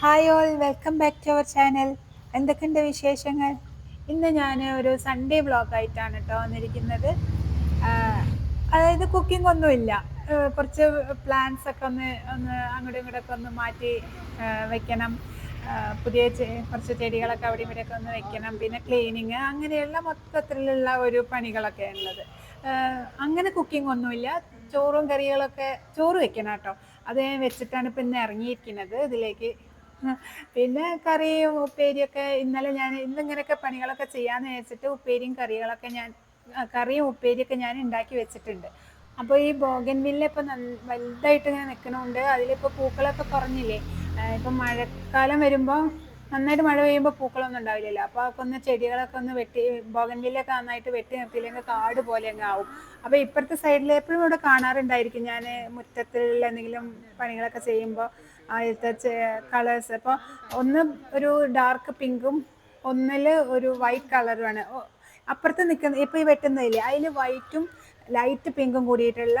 Hi all welcome back to our channel എന്തൊക്കെയുണ്ട് വിശേഷങ്ങൾ? ഇന്ന് ഞാൻ ഒരു സൺഡേ വ്ളോഗായിട്ടാണ് കേട്ടോ വന്നിരിക്കുന്നത്. അതായത് കുക്കിംഗ് ഒന്നുമില്ല കുറച്ച് പ്ലാൻസ് ഒക്കെ ഒന്ന് ഒന്ന് അങ്ങോട്ടും ഇങ്ങോട്ടൊക്കെ ഒന്ന് മാറ്റി വെക്കണം. പുതിയ കുറച്ച് ചെടികളൊക്കെ അവിടെ ഇവിടെയൊക്കെ ഒന്ന് വെക്കണം. പിന്നെ ക്ലീനിങ് അങ്ങനെയുള്ള മൊത്തത്തിലുള്ള ഒരു പണികളൊക്കെ ഉള്ളത്. അങ്ങനെ കുക്കിംഗ് ഒന്നുമില്ല ചോറും കറികളൊക്കെ ചോറ് വെക്കണം കേട്ടോ അത് വെച്ചിട്ടാണ് ഇപ്പം ഇന്ന് ഇറങ്ങിയിരിക്കുന്നത്. ഇതിലേക്ക് പിന്നെ കറിയും ഉപ്പേരിയൊക്കെ ഇന്നലെ ഞാൻ ഇന്നിങ്ങനെയൊക്കെ പണികളൊക്കെ ചെയ്യാന്ന് വെച്ചിട്ട് ഉപ്പേരിയും കറികളൊക്കെ ഞാൻ കറിയും ഉപ്പേരിയൊക്കെ ഞാൻ ഉണ്ടാക്കി വെച്ചിട്ടുണ്ട്. അപ്പോൾ ഈ ബോഗൻവില്ല ഇപ്പം നല്ല വലുതായിട്ട് ഇങ്ങനെ നിൽക്കണോണ്ട് അതിലിപ്പോൾ പൂക്കളൊക്കെ കുറഞ്ഞില്ലേ? ഇപ്പം മഴക്കാലം വരുമ്പോൾ നന്നായിട്ട് മഴ പെയ്യുമ്പോൾ പൂക്കളൊന്നും ഉണ്ടാവില്ലല്ലോ. അപ്പോൾ അതൊക്കെ ഒന്ന് ചെടികളൊക്കെ ഒന്ന് വെട്ടി ബോഗൻവില്ലൊക്കെ നന്നായിട്ട് വെട്ടി നിർത്തിയില്ലെങ്കിൽ കാട് പോലെ അങ്ങ് ആവും. അപ്പോൾ ഇപ്പുറത്തെ സൈഡിൽ എപ്പോഴും ഇവിടെ കാണാറുണ്ടായിരിക്കും ഞാൻ മുറ്റത്തിലുള്ള എന്തെങ്കിലും പണികളൊക്കെ ചെയ്യുമ്പോൾ ആദ്യത്തെ കളേഴ്സ് അപ്പോൾ ഒന്ന് ഒരു ഡാർക്ക് പിങ്കും ഒന്നിൽ ഒരു വൈറ്റ് കളറുമാണ് അപ്പുറത്ത് നിൽക്കുന്ന ഇപ്പോൾ ഈ വെട്ടുന്നതില്ലേ അതിൽ വൈറ്റും ലൈറ്റ് പിങ്കും കൂടിയിട്ടുള്ള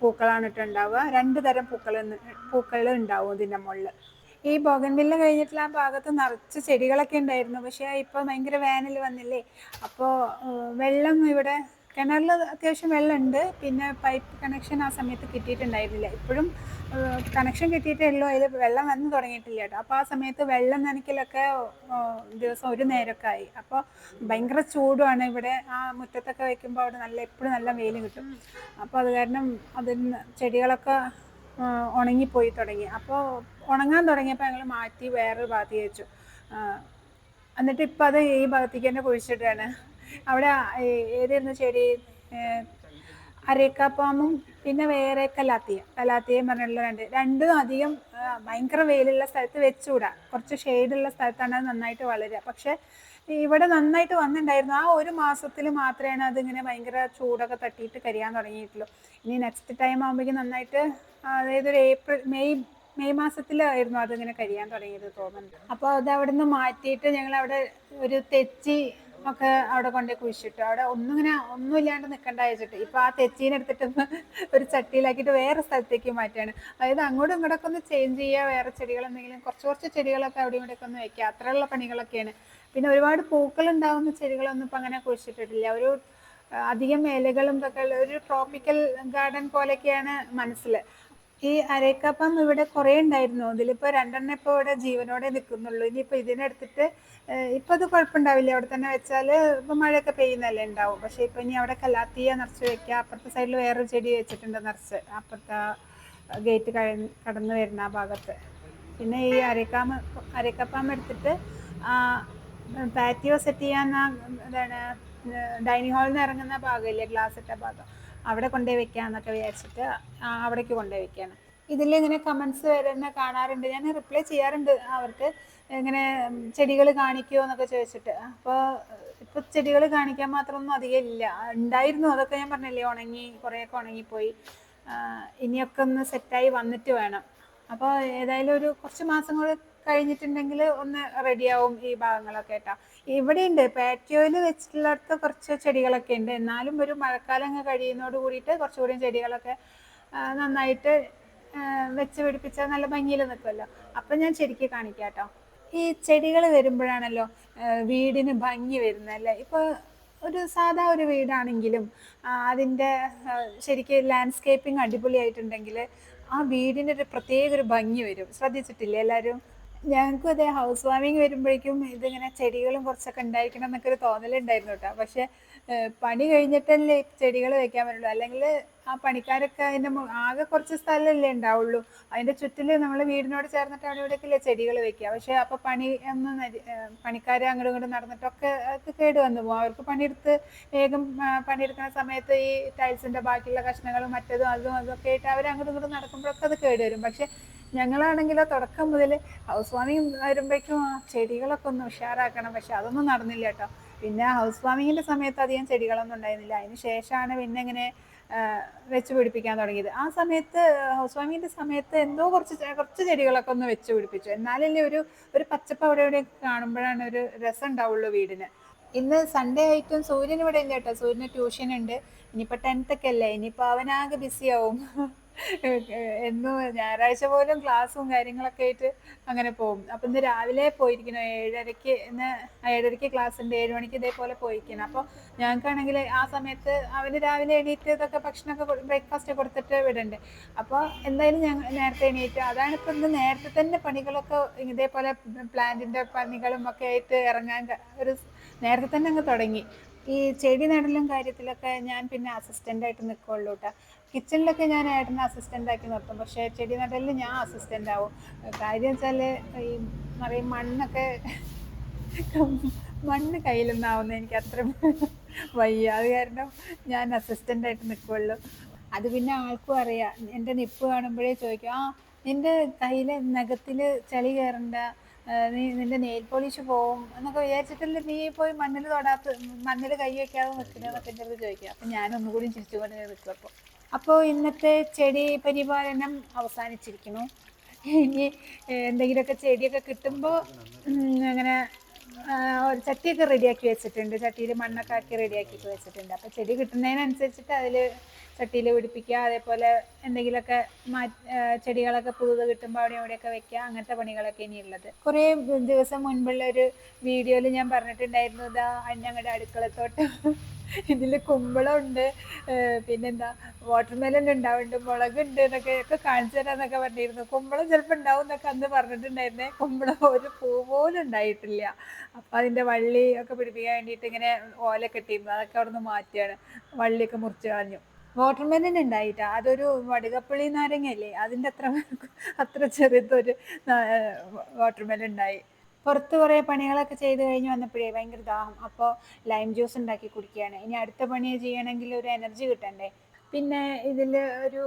പൂക്കളാണ് ഇട്ടുണ്ടാവുക. രണ്ട് തരം പൂക്കൾ പൂക്കൾ ഉണ്ടാവും ഇതിന്റെ മുകളിൽ ഈ ബോഗൻവില്ല കഴിഞ്ഞിട്ടുള്ള ആ ഭാഗത്ത് നിറച്ച് ചെടികളൊക്കെ ഉണ്ടായിരുന്നു. പക്ഷേ ഇപ്പോൾ ഭയങ്കര വേനൽ വന്നില്ലേ? അപ്പോൾ വെള്ളം ഇവിടെ കിണറിൽ അത്യാവശ്യം വെള്ളമുണ്ട്. പിന്നെ പൈപ്പ് കണക്ഷൻ ആ സമയത്ത് കിട്ടിയിട്ടുണ്ടായിരുന്നില്ല. ഇപ്പോഴും കണക്ഷൻ കിട്ടിയിട്ടേ ഉള്ളൂ. അതിൽ വെള്ളം വന്ന് തുടങ്ങിയിട്ടില്ല കേട്ടോ. അപ്പോൾ ആ സമയത്ത് വെള്ളം നനയ്ക്കലൊക്കെ ദിവസം ഒരു നേരമൊക്കെ ആയി. അപ്പോൾ ഭയങ്കര ചൂടുമാണ് ഇവിടെ. ആ മുറ്റത്തൊക്കെ വയ്ക്കുമ്പോൾ അവിടെ നല്ല എപ്പോഴും നല്ല വെയിൽ കിട്ടും. അപ്പോൾ അത് കാരണം അതിന് ചെടികളൊക്കെ ഉണങ്ങിപ്പോയി തുടങ്ങി. അപ്പോൾ ഉണങ്ങാൻ തുടങ്ങിയപ്പോൾ ഞങ്ങൾ മാറ്റി വേറൊരു ഭാഗത്ത് വെച്ചു. എന്നിട്ട് ഇപ്പം അത് ഈ ഭാഗത്തേക്ക് തന്നെ കുഴിച്ചിട്ടാണ് അവിടെ ഏതായിരുന്നു ചെടി? അരക്കാപ്പാമും പിന്നെ വേറെ കലാത്തിയ. കലാത്തിയും പറഞ്ഞുള്ള രണ്ട്. രണ്ടും അധികം ഭയങ്കര വെയിലുള്ള സ്ഥലത്ത് വെച്ചുകൂടാ. കുറച്ച് ഷെയ്ഡുള്ള സ്ഥലത്താണ് നന്നായിട്ട് വളരുക. പക്ഷെ ഇവിടെ നന്നായിട്ട് വന്നിട്ടുണ്ടായിരുന്നു. ആ ഒരു മാസത്തിൽ മാത്രമേ അതിങ്ങനെ ഭയങ്കര ചൂടൊക്കെ തട്ടിയിട്ട് കരിയാൻ തുടങ്ങിയിട്ടുള്ളൂ. ഇനി നെക്സ്റ്റ് ടൈം ആകുമ്പോഴേക്കും നന്നായിട്ട് അതായത് ഒരു ഏപ്രിൽ മെയ് മെയ് മാസത്തിലായിരുന്നു അതിങ്ങനെ കഴിയാൻ തുടങ്ങിയത് തോന്നുന്നുണ്ട് അപ്പോൾ അത് അവിടെ നിന്ന് മാറ്റിയിട്ട് ഞങ്ങൾ അവിടെ ഒരു തെച്ചി ഒക്കെ അവിടെ കൊണ്ടേ കുഴിച്ചിട്ടു. അവിടെ ഒന്നും ഇങ്ങനെ ഒന്നും ഇല്ലാണ്ട് നിൽക്കണ്ട വെച്ചിട്ട് ഇപ്പൊ ആ തെച്ചീനെടുത്തിട്ടൊന്ന് ഒരു ചട്ടിയിലാക്കിയിട്ട് വേറെ സ്ഥലത്തേക്ക് മാറ്റുകയാണ് അതായത് അങ്ങോട്ടും ഇങ്ങോട്ടൊക്കെ ഒന്ന് ചേഞ്ച് ചെയ്യുക വേറെ ചെടികൾ എന്തെങ്കിലും കുറച്ച് കുറച്ച് ചെടികളൊക്കെ അവിടെ ഇവിടെയൊക്കെ ഒന്ന് വെക്കുക അത്രയുള്ള പണികളൊക്കെയാണ്. പിന്നെ ഒരുപാട് പൂക്കൾ ഉണ്ടാവുന്ന ചെടികളൊന്നും ഇപ്പം അങ്ങനെ കുഴിച്ചിട്ടിട്ടില്ല. ഒരു അധികം മേലകളും ഇതൊക്കെ ഉള്ള ഒരു ട്രോപ്പിക്കൽ ഗാർഡൻ പോലെയൊക്കെയാണ് മനസ്സിൽ ഈ അരക്കപ്പം ഇവിടെ കുറേ ഉണ്ടായിരുന്നു. ഇതിലിപ്പോൾ രണ്ടെണ്ണം ഇപ്പോൾ ഇവിടെ ജീവനോടെ നിൽക്കുന്നുള്ളൂ. ഇനിയിപ്പോൾ ഇതിനെടുത്തിട്ട് ഏഹ് ഇപ്പൊ അത് കുഴപ്പമുണ്ടാവില്ല. അവിടെ തന്നെ വെച്ചാൽ ഇപ്പം മഴയൊക്കെ പെയ്യുന്നല്ലേ ഉണ്ടാവും. പക്ഷേ ഇപ്പം ഇനി അവിടെ കലാത്തിയ നിറച്ച് വെക്കുക. അപ്പുറത്തെ സൈഡിൽ വേറൊരു ചെടി വെച്ചിട്ടുണ്ട് നിറച്ച്. അപ്പുറത്തെ ഗേറ്റ് കടന്നു വരുന്ന ആ ഭാഗത്ത്. പിന്നെ ഈ അരക്കാമ അരക്കപ്പം എടുത്തിട്ട് പാറ്റിയോ സെറ്റ് ചെയ്യാൻ എന്താണ് ഡൈനിങ് ഹാളിൽ നിന്ന് ഇറങ്ങുന്ന ഭാഗമില്ലേ ഗ്ലാസ് ഇട്ട ഭാഗം. അവിടെ കൊണ്ടുപോയി വെക്കാന്നൊക്കെ വിചാരിച്ചിട്ട് അവിടേക്ക് കൊണ്ടുപോയി വെക്കാണ്. ഇതിലിങ്ങനെ കമൻസ് വരുന്ന കാണാറുണ്ട്. ഞാൻ റിപ്ലൈ ചെയ്യാറുണ്ട്. അവർക്ക് ഇങ്ങനെ ചെടികൾ കാണിക്കുമോ എന്നൊക്കെ ചോദിച്ചിട്ട്. അപ്പോൾ ഇപ്പോൾ ചെടികൾ കാണിക്കാൻ മാത്രമൊന്നും അധികം ഇല്ല. ഉണ്ടായിരുന്നു. അതൊക്കെ ഞാൻ പറഞ്ഞില്ലേ ഉണങ്ങി കുറേയൊക്കെ ഉണങ്ങിപ്പോയി. ഇനിയൊക്കെ ഒന്ന് സെറ്റായി വന്നിട്ട് വേണം. അപ്പോൾ ഏതായാലും ഒരു കുറച്ച് മാസങ്ങൾ കഴിഞ്ഞിട്ടുണ്ടെങ്കിൽ ഒന്ന് റെഡിയാവും ഈ ഭാഗങ്ങളൊക്കെ കേട്ടോ. ഇവിടെയുണ്ട്. പാറ്റിയോയിൽ വെച്ചിട്ടുള്ളടത്ത് കുറച്ച് ചെടികളൊക്കെ ഉണ്ട്. എന്നാലും ഒരു മഴക്കാലം കഴിയുന്നതോട് കൂടിയിട്ട് കുറച്ചുകൂടി ചെടികളൊക്കെ നന്നായിട്ട് വെച്ച് പിടിപ്പിച്ചാൽ നല്ല ഭംഗിയിൽ നിൽക്കുമല്ലോ. അപ്പം ഞാൻ ശരിക്ക് കാണിക്കാം കേട്ടോ ഈ ചെടികൾ വരുമ്പോഴാണല്ലോ വീടിന് ഭംഗി വരുന്നത് അല്ലേ? ഇപ്പോൾ ഒരു സാധാ ഒരു വീടാണെങ്കിലും അതിന്റെ ശരിക്കും ലാൻഡ്സ്കേപ്പിംഗ് അടിപൊളിയായിട്ടുണ്ടെങ്കിൽ ആ വീടിന് ഒരു പ്രത്യേക ഒരു ഭംഗി വരും. ശ്രദ്ധിച്ചിട്ടില്ലേ എല്ലാവരും? ഞങ്ങൾക്കും അതെ ഹൗസ് വാമിങ് വരുമ്പോഴേക്കും ഇതിങ്ങനെ ചെടികളും കുറച്ചൊക്കെ ഉണ്ടായിരിക്കണം എന്നൊക്കെ ഒരു തോന്നലുണ്ടായിരുന്നു കേട്ടോ. പക്ഷെ പണി കഴിഞ്ഞിട്ടല്ലേ ചെടികൾ വെക്കാൻ പറ്റുള്ളൂ. അല്ലെങ്കിൽ ആ പണിക്കാരൊക്കെ അതിന്റെ ആകെ കുറച്ച് സ്ഥലമല്ലേ ഉണ്ടാവുള്ളൂ. അതിന്റെ ചുറ്റിൽ നമ്മൾ വീടിനോട് ചേർന്നിട്ട് അവിടെ ഇവിടെയൊക്കെയല്ലേ ചെടികൾ വെക്കുക. പക്ഷെ അപ്പോൾ പണി ഒന്ന് പണിക്കാർ അങ്ങോട്ടും ഇങ്ങോട്ടും നടന്നിട്ടൊക്കെ അത് കേട് വന്നു പോകും. അവർക്ക് പണിയെടുത്ത് വേഗം പണിയെടുക്കുന്ന സമയത്ത് ഈ ടൈൽസിന്റെ ബാക്കിയുള്ള കഷ്ണങ്ങളും മറ്റതും അതും അതൊക്കെ ആയിട്ട് അവർ അങ്ങോട്ടും ഇങ്ങോട്ടും നടക്കുമ്പോഴൊക്കെ അത് കേട് വരും. പക്ഷെ ഞങ്ങളാണെങ്കിലോ തുടക്കം മുതൽ ഹൗസ് വാമിങ് വരുമ്പോഴേക്കും ചെടികളൊക്കെ ഒന്ന് ഉഷാറാക്കണം. പക്ഷെ അതൊന്നും നടന്നില്ല കേട്ടോ. പിന്നെ ഹൗസ് വാമിങ്ങിന്റെ സമയത്ത് അധികം ചെടികളൊന്നും ഉണ്ടായിരുന്നില്ല. അതിന് ശേഷമാണ് പിന്നെ ഇങ്ങനെ വെച്ചു പിടിപ്പിക്കാൻ തുടങ്ങിയത്. ആ സമയത്ത് ഹൗസ് വാമിങ്ങിന്റെ സമയത്ത് എന്തോ കുറച്ച് കുറച്ച് ചെടികളൊക്കെ ഒന്ന് വെച്ച് പിടിപ്പിച്ചു. എന്നാലല്ലേ ഒരു ഒരു പച്ചപ്പ് അവിടെ ഇവിടെ കാണുമ്പോഴാണ് ഒരു രസം ഉണ്ടാവുള്ളൂ വീടിന്. ഇന്ന് സൺഡേ ആയിട്ടും സൂര്യൻ ഇവിടെ ഇല്ല കേട്ടോ. സൂര്യന് ട്യൂഷൻ ഉണ്ട്. ഇനിയിപ്പോൾ ടെൻത്തൊക്കെ അല്ലേ? ഇനിയിപ്പോൾ അവനാകെ ബിസി ആവും. എന്നും ഞായറാഴ്ച പോലും ക്ലാസ്സും കാര്യങ്ങളൊക്കെ ആയിട്ട് അങ്ങനെ പോകും. അപ്പം ഇന്ന് രാവിലെ പോയിരിക്കണം ഏഴരയ്ക്ക് ഇന്ന് ഏഴരയ്ക്ക് ക്ലാസ് ഉണ്ട് ഏഴ് മണിക്ക് ഇതേപോലെ പോയിരിക്കണം അപ്പോൾ ഞങ്ങൾക്കാണെങ്കിൽ ആ സമയത്ത് അവന് രാവിലെ എണീറ്റ് ഇതൊക്കെ ഭക്ഷണമൊക്കെ ബ്രേക്ക്ഫാസ്റ്റ് കൊടുത്തിട്ട് വിടണ്ടേ. അപ്പോൾ എന്തായാലും ഞങ്ങൾ നേരത്തെ എണീറ്റ് അതാണ് ഇപ്പം ഇന്ന് നേരത്തെ തന്നെ പണികളൊക്കെ ഇതേപോലെ പ്ലാന്റിന്റെ പണികളും ഒക്കെ ആയിട്ട് ഇറങ്ങാൻ ഒരു നേരത്തെ തന്നെ അങ്ങ് തുടങ്ങി. ഈ ചെടി നടലും കാര്യത്തിലൊക്കെ ഞാൻ പിന്നെ അസിസ്റ്റന്റ് ആയിട്ട് നിൽക്കുള്ളൂ കേട്ടോ കിച്ചണിലൊക്കെ ഞാൻ ഏട്ടനെ അസിസ്റ്റന്റ് ആക്കി നിർത്തും. പക്ഷേ ചെടി നടലിൽ ഞാൻ അസിസ്റ്റന്റ് ആവും. കാര്യം വെച്ചാൽ ഈ പറയും മണ്ണൊക്കെ മണ്ണ് കയ്യിലൊന്നാവുന്ന എനിക്ക് അത്ര വയ്യ. അത് കാരണം ഞാൻ അസിസ്റ്റന്റ് ആയിട്ട് നിൽക്കുള്ളൂ അത് പിന്നെ ആൾക്കും അറിയാം. എന്റെ നിപ്പ് കാണുമ്പോഴേ ചോദിക്കും ആ നിന്റെ കയ്യിൽ നഖത്തിൽ ചളി കയറണ്ട നീ നിന്റെ നെയിൽ പോളിഷ് പോവും എന്നൊക്കെ വിചാരിച്ചിട്ടല്ലേ നീ പോയി മണ്ണിൽ തൊടാത്ത മണ്ണിൽ കൈ വെക്കാതെ നിൽക്കുന്നതൊക്കെ എന്റെ അടുത്ത് ചോദിക്കുക അപ്പം ഞാനൊന്നും കൂടി ചിരിച്ചുകൊണ്ട് നിൽക്കും അപ്പോൾ അപ്പോൾ ഇന്നത്തെ ചെടി പരിപാലനം അവസാനിച്ചിരിക്കുന്നു. ഇനി എന്തെങ്കിലുമൊക്കെ ചെടിയൊക്കെ കിട്ടുമ്പോൾ അങ്ങനെ ഒരു ചട്ടിയൊക്കെ റെഡിയാക്കി വെച്ചിട്ടുണ്ട്. ചട്ടിയിൽ മണ്ണൊക്കെ ആക്കി റെഡിയാക്കി വെച്ചിട്ടുണ്ട്. അപ്പോൾ ചെടി കിട്ടുന്നതിനനുസരിച്ചിട്ട് അതിൽ ചട്ടിയിൽ പിടിപ്പിക്കുക അതേപോലെ എന്തെങ്കിലുമൊക്കെ മാ ചെടികളൊക്കെ പുതുത് കിട്ടുമ്പോൾ അവിടെ ഇവിടെയൊക്കെ വെക്കുക അങ്ങനത്തെ പണികളൊക്കെ ഇനിയുള്ളത്. കുറേ ദിവസം മുൻപുള്ള ഒരു വീഡിയോയിൽ ഞാൻ പറഞ്ഞിട്ടുണ്ടായിരുന്നു ഇതാ ഞങ്ങളുടെ അടുക്കളത്തോട്ടം. ഇതിൽ കുമ്പളമുണ്ട്. പിന്നെന്താ? വാട്ടർമെലൻ ഉണ്ടാവുന്നുണ്ട് മുളകുണ്ട് എന്നൊക്കെ ഒക്കെ കാണിച്ചു തരാന്നൊക്കെ പറഞ്ഞിരുന്നു. കുമ്പളം ചിലപ്പോൾ ഉണ്ടാവും എന്നൊക്കെ അന്ന് പറഞ്ഞിട്ടുണ്ടായിരുന്നേ. കുമ്പളം ഒരു പൂ പോലും ഉണ്ടായിട്ടില്ല. അപ്പൊ അതിന്റെ വള്ളി ഒക്കെ പിടിപ്പിക്കാൻ വേണ്ടിയിട്ട് ഇങ്ങനെ ഓല കെട്ടിയിരുന്നു അതൊക്കെ അവിടെ നിന്ന് മാറ്റിയാണ് വള്ളിയൊക്കെ മുറിച്ച് കളഞ്ഞു. വാട്ടർമെലൻ ഉണ്ടായിട്ടാ. അതൊരു വടുകപ്പുളി നാരങ്ങയല്ലേ? അതിന്റെ അത്ര അത്ര ചെറുതൊരു വാട്ടർമെലൻ ഉണ്ടായി. പുറത്ത് കുറേ പണികളൊക്കെ ചെയ്ത് കഴിഞ്ഞ് വന്നപ്പോഴേ ഭയങ്കര ദാഹം. അപ്പോൾ ലൈം ജ്യൂസ് ഉണ്ടാക്കി കുടിക്കുകയാണ്. ഇനി അടുത്ത പണി ചെയ്യണമെങ്കിൽ ഒരു എനർജി കിട്ടണ്ടേ? പിന്നെ ഇതിൽ ഒരു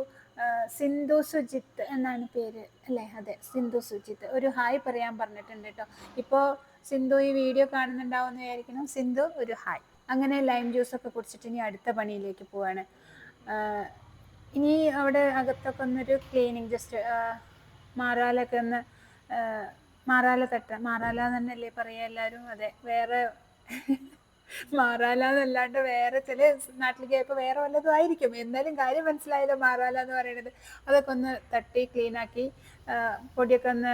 സിന്ധു സുജിത്ത് എന്നാണ് പേര് അല്ലേ? അതെ സിന്ധു സുജിത്ത്. ഒരു ഹായ് പറയാൻ പറഞ്ഞിട്ടുണ്ട് കേട്ടോ. ഇപ്പോൾ സിന്ധു ഈ വീഡിയോ കാണുന്നുണ്ടാവുമെന്ന് വിചാരിക്കണം സിന്ധു ഒരു ഹായ്. അങ്ങനെ ലൈം ജ്യൂസ് ഒക്കെ കുടിച്ചിട്ട് ഇനി അടുത്ത പണിയിലേക്ക് പോവാണ്. ഇനി അവിടെ അകത്തൊക്കെ ഒന്നൊരു ക്ലീനിങ് ജസ്റ്റ് മാറാലൊക്കെ ഒന്ന് മാറാല തട്ട മാറാല എന്നല്ലേ പറയാ എല്ലാരും? അതെ വേറെ മാറാല എന്നല്ലാണ്ട് വേറെ ചില നാട്ടിലേക്ക് ഇപ്പോൾ വേറെ വല്ലതും ആയിരിക്കും. എന്നാലും കാര്യം മനസ്സിലായല്ലോ മാറാല എന്ന് പറയുന്നത്. അതൊക്കെ ഒന്ന് തട്ടി ക്ലീനാക്കി പൊടിയൊക്കെ ഒന്ന്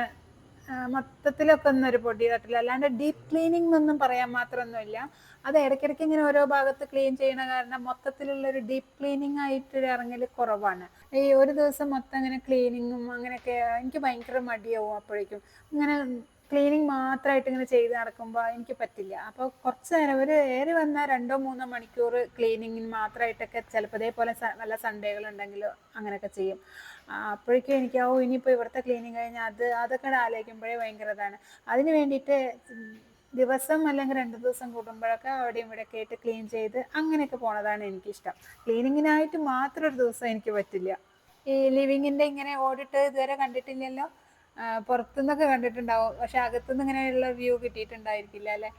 മൊത്തത്തിലൊക്കെ ഒന്നും ഒരു പൊടി തട്ടില്ല അല്ലാണ്ട് ഡീപ്പ് ക്ലീനിങ് എന്നൊന്നും പറയാൻ മാത്രമൊന്നുമില്ല. അത് ഇടയ്ക്കിടയ്ക്ക് ഇങ്ങനെ ഓരോ ഭാഗത്ത് ക്ലീൻ ചെയ്യണ കാരണം മൊത്തത്തിലുള്ള ഒരു ഡീപ്പ് ക്ലീനിങ് ആയിട്ട് ഇറങ്ങൽ കുറവാണ്. ഈ ഒരു ദിവസം മൊത്തം അങ്ങനെ ക്ലീനിങ്ങും അങ്ങനെയൊക്കെ എനിക്ക് ഭയങ്കര മടിയാവും അപ്പോഴേക്കും. ഇങ്ങനെ ക്ലീനിങ് മാത്രമായിട്ട് ഇങ്ങനെ ചെയ്ത് നടക്കുമ്പോൾ എനിക്ക് പറ്റില്ല. അപ്പോൾ കുറച്ച് നേരം ഒരു ഏറി വന്ന രണ്ടോ മൂന്നോ മണിക്കൂർ ക്ലീനിങ്ങിന് മാത്രമായിട്ടൊക്കെ ചിലപ്പോൾ ഇതേപോലെ നല്ല വല്ല സൺഡേകളുണ്ടെങ്കിൽ അങ്ങനെയൊക്കെ ചെയ്യും. അപ്പോഴേക്കും എനിക്ക് ഓ ഇനിയിപ്പോൾ ഇവിടുത്തെ ക്ലീനിങ് കഴിഞ്ഞാൽ അത് അതൊക്കെ ആലോചിക്കുമ്പോഴേ ഭയങ്കര ഇതാണ്. അതിന് വേണ്ടിയിട്ട് ദിവസം അല്ലെങ്കിൽ രണ്ട് ദിവസം കൂടുമ്പോഴൊക്കെ അവിടെയും ഇവിടെ ആയിട്ട് ക്ലീൻ ചെയ്ത് അങ്ങനെയൊക്കെ പോണതാണ് എനിക്കിഷ്ടം. ക്ലീനിങ്ങിനായിട്ട് മാത്രം ഒരു ദിവസം എനിക്ക് പറ്റില്ല. ഈ ലിവിങ്ങിന്റെ ഇങ്ങനെ ഓടിട്ട് ഇതുവരെ കണ്ടിട്ടില്ലല്ലോ? പുറത്തുനിന്നൊക്കെ കണ്ടിട്ടുണ്ടാവും. പക്ഷെ അകത്തുനിന്ന് ഇങ്ങനെയുള്ള വ്യൂ കിട്ടിയിട്ടുണ്ടായിരിക്കില്ല അല്ലെ?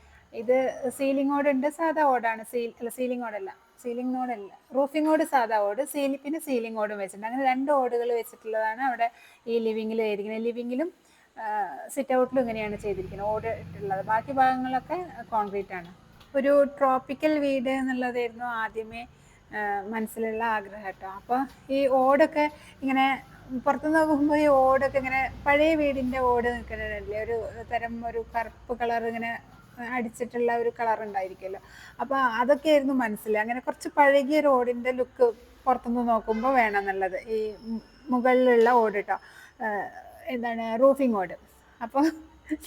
ഇത് സീലിംഗ് ഓട് ഉണ്ട് സാധാ ഓടാണ്. സീൽ അല്ല സീലിംഗ് ഓടല്ല. സീലിംഗ് ഓടല്ല റൂഫിംഗ് ഓട് സാധാ ഓട് സീലി പിന്നെ സീലിംഗ് ഓടും വെച്ചിട്ടുണ്ട്. അങ്ങനെ രണ്ട് ഓടുകൾ വെച്ചിട്ടുള്ളതാണ് അവിടെ ഈ ലിവിങ്ങിൽ ചെയ്തിരിക്കുന്നത്. ലിവിങ്ങിലും സിറ്റ് ഔട്ടിലും ഇങ്ങനെയാണ് ചെയ്തിരിക്കുന്നത്. ഓട് ഇട്ടുള്ളത് ബാക്കി ഭാഗങ്ങളൊക്കെ കോൺക്രീറ്റ് ആണ്. ഒരു ട്രോപ്പിക്കൽ വീട് എന്നുള്ളതായിരുന്നു ആദ്യമേ മനസ്സിലുള്ള ആഗ്രഹം കേട്ടോ. അപ്പോൾ ഈ ഓടൊക്കെ ഇങ്ങനെ പുറത്തുനിന്ന് നോക്കുമ്പോൾ ഈ ഓടൊക്കെ ഇങ്ങനെ പഴയ വീടിന്റെ ഓട് നിൽക്കുന്നതല്ലേ? ഒരു തരം ഒരു കറുപ്പ് കളർ ഇങ്ങനെ അടിച്ചിട്ടുള്ള ഒരു കളർ ഉണ്ടായിരിക്കുമല്ലോ. അപ്പോൾ അതൊക്കെയായിരുന്നു മനസ്സിൽ അങ്ങനെ കുറച്ച് പഴകിയ ഒരു ലുക്ക് പുറത്തുനിന്ന് നോക്കുമ്പോൾ വേണം എന്നുള്ളത്. ഈ മുകളിലുള്ള ഓട് കേട്ടോ എന്താണ് റൂഫിംഗ് ഓട്. അപ്പോൾ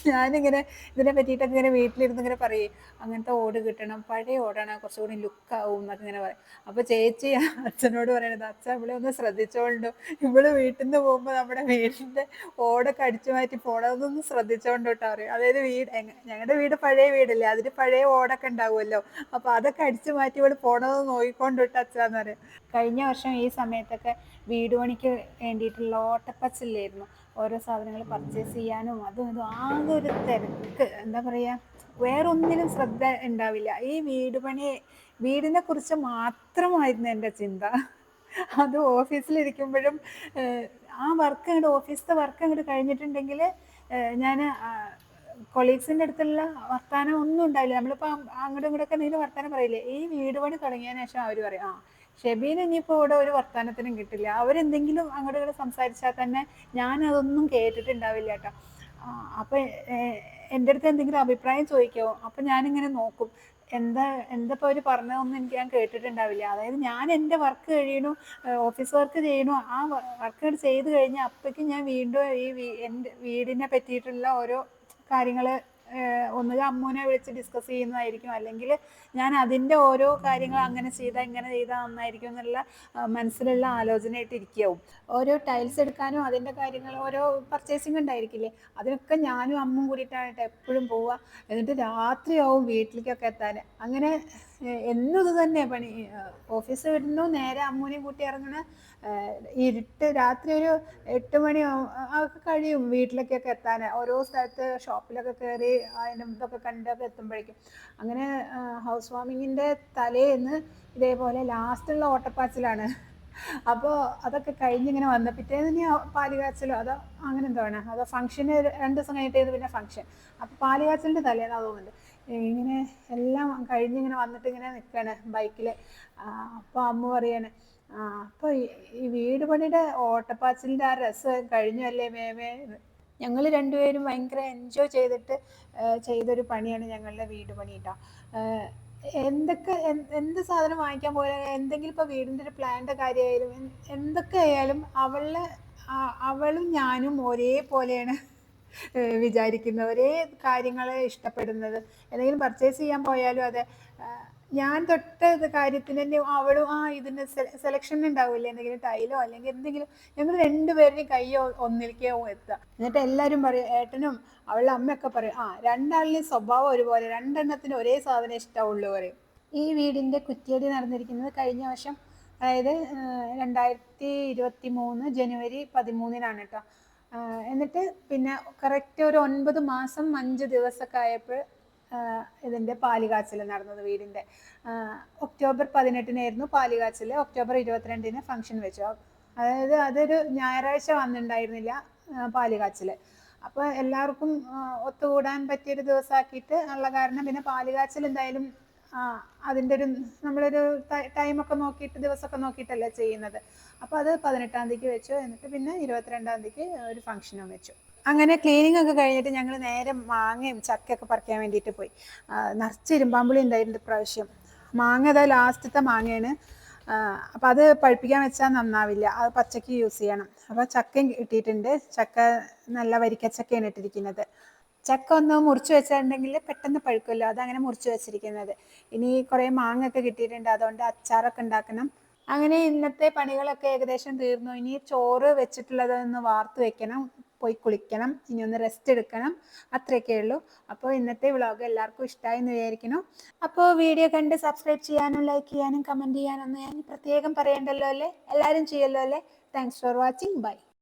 ഞാനിങ്ങനെ ഇതിനെ പറ്റിയിട്ടൊക്കെ ഇങ്ങനെ വീട്ടിലിരുന്ന് ഇങ്ങനെ പറയും അങ്ങനത്തെ ഓട് കിട്ടണം പഴയ ഓടാണ് കുറച്ചുകൂടി ലുക്കാവും എന്നൊക്കെ ഇങ്ങനെ പറയും. അപ്പോൾ ചേച്ചി അച്ഛനോട് പറയണത് അച്ഛൻ ഇവിടെ ഒന്ന് ശ്രദ്ധിച്ചോണ്ടു. ഇവൾ വീട്ടിൽ നിന്ന് പോകുമ്പോൾ നമ്മുടെ വീടിന്റെ ഓടൊക്കെ അടിച്ചു മാറ്റി പോണതൊന്നും ശ്രദ്ധിച്ചോണ്ടോ കേട്ടോ അറിയാം അതായത് വീട് ഞങ്ങളുടെ വീട് പഴയ വീടല്ലേ അതിന് പഴയ ഓടൊക്കെ ഉണ്ടാവുമല്ലോ. അപ്പോൾ അതൊക്കെ അടിച്ചു മാറ്റി ഇവിടെ പോണത് നോക്കിക്കൊണ്ടു വിട്ട് അച്ഛാന്ന് പറയും. കഴിഞ്ഞ വർഷം ഈ സമയത്തൊക്കെ വീട് പണിക്ക് വേണ്ടിയിട്ടുള്ള ഓട്ടപ്പച്ചില്ലായിരുന്നു. ഓരോ സാധനങ്ങൾ പർച്ചേസ് ചെയ്യാനും അതും ഇതും ആകെ ഒരു തിരക്ക്. എന്താ പറയുക വേറൊന്നിനും ശ്രദ്ധ ഉണ്ടാവില്ല. ഈ വീട് പണി വീടിനെ കുറിച്ച് മാത്രമായിരുന്നു എന്റെ ചിന്ത. അത് ഓഫീസിലിരിക്കുമ്പോഴും ആ വർക്ക് അങ്ങോട്ട് ഓഫീസിലത്തെ വർക്ക് അങ്ങോട്ട് കഴിഞ്ഞിട്ടുണ്ടെങ്കിൽ ഞാൻ കൊളീഗ്സിന്റെ അടുത്തുള്ള വർത്താനം ഒന്നും ഉണ്ടാവില്ല. നമ്മളിപ്പോൾ അങ്ങോട്ടും ഇങ്ങോട്ടൊക്കെ എന്തെങ്കിലും വർത്താനം പറയില്ലേ ഈ വീട് പണി തുടങ്ങിയതിന് ശേഷം അവർ പറയും ആ ഷെബീൻ ഇനിയിപ്പോൾ ഇവിടെ ഒരു വർത്തമാനത്തിനും കിട്ടില്ല. അവരെന്തെങ്കിലും അങ്ങോട്ട് ഇവിടെ സംസാരിച്ചാൽ തന്നെ ഞാൻ അതൊന്നും കേട്ടിട്ടുണ്ടാവില്ല കേട്ടോ. അപ്പൊ എന്റെ അടുത്ത് എന്തെങ്കിലും അഭിപ്രായം ചോദിക്കാവോ അപ്പൊ ഞാനിങ്ങനെ നോക്കും. എന്താ എന്താ ഇപ്പോൾ അവർ പറഞ്ഞതൊന്നും എനിക്ക് ഞാൻ കേട്ടിട്ടുണ്ടാവില്ല. അതായത് ഞാൻ എന്റെ വർക്ക് കഴിയണു ഓഫീസ് വർക്ക് ചെയ്യണു. ആ വർക്ക് ചെയ്ത് കഴിഞ്ഞാൽ അപ്പോഴേക്കും ഞാൻ വീണ്ടും ഈ എന്റെ വീടിനെ പറ്റിയിട്ടുള്ള ഓരോ കാര്യങ്ങൾ ഒന്നുകിൽ അമ്മൂനെ വിളിച്ച് ഡിസ്കസ് ചെയ്യുന്നതായിരിക്കും. അല്ലെങ്കിൽ ഞാൻ അതിന്റെ ഓരോ കാര്യങ്ങൾ അങ്ങനെ ചെയ്താൽ ഇങ്ങനെ ചെയ്താൽ നന്നായിരിക്കും എന്നുള്ള മനസ്സിലുള്ള ആലോചനയായിട്ട് ഇരിക്കാവും. ഓരോ ടൈൽസ് എടുക്കാനും അതിന്റെ കാര്യങ്ങൾ ഓരോ പർച്ചേസിംഗ് ഉണ്ടായിരിക്കില്ലേ? അതിനൊക്കെ ഞാനും അമ്മും കൂടിയിട്ടാണ് എപ്പോഴും പോവുക. എന്നിട്ട് രാത്രിയാവും വീട്ടിലേക്കൊക്കെ എത്താൻ. അങ്ങനെ എന്നും ഇത് തന്നെ പണി. ഓഫീസ് വിടുന്നു നേരെ അമ്മൂനെയും കൂട്ടി ഇറങ്ങണ ഇരുട്ട് രാത്രി ഒരു എട്ട് മണി ഒക്കെ കഴിയും വീട്ടിലേക്കൊക്കെ എത്താൻ. ഓരോ സ്ഥലത്ത് ഷോപ്പിലൊക്കെ കയറി അതിന്റെ ഇതൊക്കെ കണ്ടൊക്കെ എത്തുമ്പോഴേക്കും. അങ്ങനെ ഹൗസ് വാമിങ്ങിന്റെ തലേന്ന് ഇതേപോലെ ലാസ്റ്റുള്ള ഓട്ടപ്പാച്ചിലാണ്. അപ്പോൾ അതൊക്കെ കഴിഞ്ഞിങ്ങനെ വന്ന പിറ്റേന്ന് ഇനി പാൽ കാച്ചലോ അതോ അങ്ങനെ എന്തോ ആണ്. അതോ ഫംഗ്ഷന് രണ്ട് ദിവസം കഴിഞ്ഞിട്ട് പിന്നെ ഫംഗ്ഷൻ അപ്പോൾ പാൽ കാച്ചലിന്റെ തലേന്നാ തോന്നുന്നുണ്ട്. ഇങ്ങനെ എല്ലാം കഴിഞ്ഞിങ്ങനെ വന്നിട്ട് ഇങ്ങനെ നിൽക്കുകയാണ് ബൈക്കിൽ അപ്പോൾ അമ്മ പറയാണ് അപ്പോൾ ഈ വീട് പണിയുടെ ഓട്ടപ്പാച്ചിലിന്റെ ആ രസം കഴിഞ്ഞല്ലേ മേമേ? ഞങ്ങൾ രണ്ടുപേരും ഭയങ്കര എൻജോയ് ചെയ്തിട്ട് ചെയ്തൊരു പണിയാണ് ഞങ്ങളുടെ വീട് പണി കേട്ടോ എന്തൊക്കെ എന്ത് സാധനം വാങ്ങിക്കാൻ പോയാലും എന്തെങ്കിലും ഇപ്പോൾ വീടിന്റെ ഒരു പ്ലാന്റെ കാര്യമായാലും എന്തൊക്കെ ആയാലും അവളെ അവളും ഞാനും ഒരേപോലെയാണ് വിചാരിക്കുന്നത്. ഒരേ കാര്യങ്ങളെ ഇഷ്ടപ്പെടുന്നത്. എന്തെങ്കിലും പർച്ചേസ് ചെയ്യാൻ പോയാലും അതെ. ഞാൻ തൊട്ട കാര്യത്തിന് തന്നെ അവളും ആ ഇതിന് സെലക്ഷൻ ഉണ്ടാവില്ല? എന്തെങ്കിലും ടൈലോ അല്ലെങ്കിൽ എന്തെങ്കിലും ഞങ്ങൾ രണ്ടുപേരുടെയും കയ്യോ ഒന്നിലേക്കോ എത്തുക എന്നിട്ട് എല്ലാവരും പറയും ഏട്ടനും അവളുടെ അമ്മയൊക്കെ പറയും ആ രണ്ടാളിനെയും സ്വഭാവം ഒരുപോലെ രണ്ടെണ്ണത്തിന് ഒരേ സാധനം ഇഷ്ടമുള്ളൂ പറയും. ഈ വീടിന്റെ കുറ്റിയടി നടന്നിരിക്കുന്നത് കഴിഞ്ഞ വർഷം അതായത് രണ്ടായിരത്തി ഇരുപത്തി മൂന്ന് ജനുവരി പതിമൂന്നിനാണ് കേട്ടോ എന്നിട്ട് പിന്നെ കറക്റ്റ് ഒരു ഒൻപത് മാസം അഞ്ച് ദിവസമൊക്കെ ആയപ്പോൾ ഇതിന്റെ പാലുകാച്ചൽ നടന്നത് വീടിന്റെ ഒക്ടോബർ പതിനെട്ടിനായിരുന്നു പാലുകാച്ചൽ ഒക്ടോബർ ഇരുപത്തിരണ്ടിന് ഫംഗ്ഷൻ വെച്ചു. അതായത് അതൊരു ഞായറാഴ്ച വന്നിട്ടുണ്ടായിരുന്നില്ല പാലുകാച്ചൽ അപ്പോൾ എല്ലാവർക്കും ഒത്തുകൂടാൻ പറ്റിയൊരു ദിവസമാക്കിയിട്ട് ഉള്ള കാരണം പിന്നെ പാലുകാച്ചൽ എന്തായാലും അതിന്റെ ഒരു നമ്മളൊരു ടൈമൊക്കെ നോക്കിയിട്ട് ദിവസമൊക്കെ നോക്കിയിട്ടല്ലേ ചെയ്യുന്നത്. അപ്പോൾ അത് പതിനെട്ടാം തീയതിക്ക് വെച്ചു. എന്നിട്ട് പിന്നെ ഇരുപത്തിരണ്ടാം തീയതിക്ക് ഒരു ഫംഗ്ഷനും വെച്ചു. അങ്ങനെ ക്ലീനിങ് ഒക്കെ കഴിഞ്ഞിട്ട് ഞങ്ങൾ നേരെ മാങ്ങയും ചക്കയൊക്കെ പറിക്കാൻ വേണ്ടിയിട്ട് പോയി. നിറച്ച് ഇരുമ്പാമ്പുളി ഉണ്ടായിരുന്നു പ്രാവശ്യം മാങ്ങ അതായത് ലാസ്റ്റത്തെ മാങ്ങയാണ്. അപ്പം അത് പഴുപ്പിക്കാൻ വെച്ചാൽ നന്നാവില്ല. അത് പച്ചക്ക് യൂസ് ചെയ്യണം. അപ്പോൾ ചക്കയും കിട്ടിയിട്ടുണ്ട്. ചക്ക നല്ല വരിക്കച്ചക്കയാണ് ഇട്ടിരിക്കുന്നത്. ചക്ക ഒന്ന് മുറിച്ച് വെച്ചിട്ടുണ്ടെങ്കിൽ പെട്ടെന്ന് പഴുക്കുമല്ലോ. അതങ്ങനെ മുറിച്ച് വെച്ചിരിക്കുന്നത്. ഇനി കുറേ മാങ്ങ ഒക്കെ കിട്ടിയിട്ടുണ്ട്. അതുകൊണ്ട് അച്ചാറൊക്കെ ഉണ്ടാക്കണം. അങ്ങനെ ഇന്നത്തെ പണികളൊക്കെ ഏകദേശം തീർന്നു. ഇനി ചോറ് വെച്ചിട്ടുള്ളതൊന്ന് വാർത്ത് വെക്കണം. പോയി കുളിക്കണം ഇനി ഒന്ന് റെസ്റ്റ് എടുക്കണം. അത്രയൊക്കെ ഉള്ളൂ. അപ്പോൾ ഇന്നത്തെ വ്ളോഗ് എല്ലാവർക്കും ഇഷ്ടമായി എന്ന് വിചാരിക്കുന്നു. അപ്പോൾ വീഡിയോ കണ്ട് സബ്സ്ക്രൈബ് ചെയ്യാനും ലൈക്ക് ചെയ്യാനും കമന്റ് ചെയ്യാനൊന്നും ഞാൻ പ്രത്യേകം പറയണ്ടല്ലോ അല്ലേ? എല്ലാവരും ചെയ്യല്ലോ അല്ലേ? Thanks for watching bye